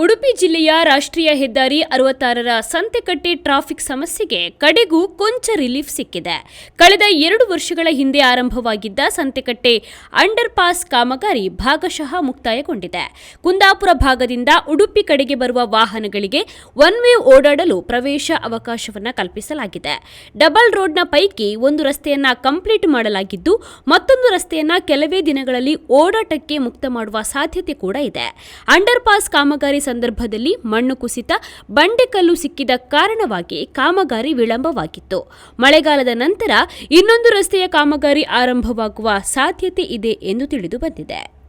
ಉಡುಪಿ ಜಿಲ್ಲೆಯ ರಾಷ್ಟ್ರೀಯ ಹೆದ್ದಾರಿ ಅರವತ್ತಾರರ ಸಂತೆಕಟ್ಟೆ ಟ್ರಾಫಿಕ್ ಸಮಸ್ಯೆಗೆ ಕಡೆಗೂ ಕೊಂಚ ರಿಲೀಫ್ ಸಿಕ್ಕಿದೆ. ಕಳೆದ ಎರಡು ವರ್ಷಗಳ ಹಿಂದೆ ಆರಂಭವಾಗಿದ್ದ ಸಂತೆಕಟ್ಟೆ ಅಂಡರ್ ಪಾಸ್ ಕಾಮಗಾರಿ ಭಾಗಶಃ ಮುಕ್ತಾಯಗೊಂಡಿದೆ. ಕುಂದಾಪುರ ಭಾಗದಿಂದ ಉಡುಪಿ ಕಡೆಗೆ ಬರುವ ವಾಹನಗಳಿಗೆ ಒನ್ ವೇ ಓಡಾಡಲು ಪ್ರವೇಶ ಅವಕಾಶವನ್ನು ಕಲ್ಪಿಸಲಾಗಿದೆ. ಡಬಲ್ ರೋಡ್ನ ಪೈಕಿ ಒಂದು ರಸ್ತೆಯನ್ನ ಕಂಪ್ಲೀಟ್ ಮಾಡಲಾಗಿದ್ದು, ಮತ್ತೊಂದು ರಸ್ತೆಯನ್ನ ಕೆಲವೇ ದಿನಗಳಲ್ಲಿ ಓಡಾಟಕ್ಕೆ ಮುಕ್ತ ಮಾಡುವ ಸಾಧ್ಯತೆ ಕೂಡ ಇದೆ. ಅಂಡರ್ ಪಾಸ್ ಕಾಮಗಾರಿ ಸಂದರ್ಭದಲ್ಲಿ ಮಣ್ಣು ಕುಸಿತ ಬಂಡೆಕಲ್ಲು ಸಿಕ್ಕಿದ ಕಾರಣವಾಗಿ ಕಾಮಗಾರಿ ವಿಳಂಬವಾಗಿತ್ತು. ಮಳೆಗಾಲದ ನಂತರ ಇನ್ನೊಂದು ರಸ್ತೆಯ ಕಾಮಗಾರಿ ಆರಂಭವಾಗುವ ಸಾಧ್ಯತೆ ಇದೆ ಎಂದು ತಿಳಿದು ಬಂದಿದೆ.